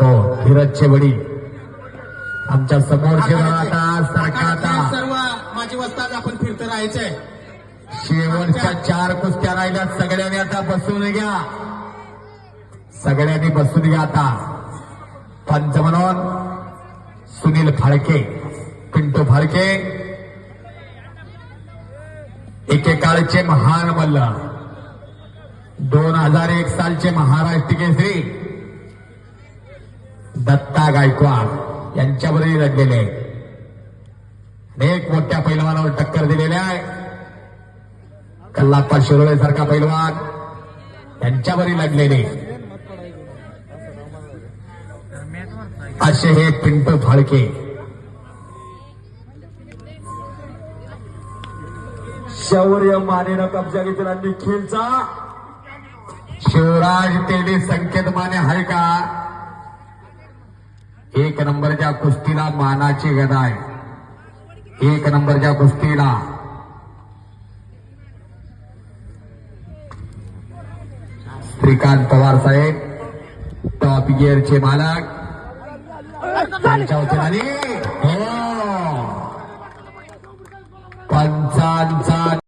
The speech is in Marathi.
हो धीरजचे वडील. आमच्या समोरचे आता आता सर्व माझी वस्ताद आपण फिरत राहायचंय. शेवटच्या चार कुस्त्या राहिल्या सगळ्यांनी आता बसून घ्या. सगळ्यांनी बसून घ्या आता. पंच म्हणून सुनील फाळके पिंटू फाळके. एकेकाळचे महान मल्ल. दोन हजार एक सालचे महाराष्ट्र केसरी. दत्ता गायकवाड यांच्यावरही लढलेले आहेत. अनेक मोठ्या पैलवानावर टक्कर दिलेल्या आहे. कल्लाप्पा शिरोळे सारखा पैलवान यांच्यावरही लढलेले असे हे पिंटू फाळके. शौर्य मानेनं कब्जा घेतला निखिलचा शिवराज तेली संकेत माने आहे का? एक नंबरच्या कुस्तीला मानाची गदा आहे. एक नंबरच्या कुस्तीला. श्रीकांत पवार साहेब टॉप गिअरचे मालक. वतीने पंचांचा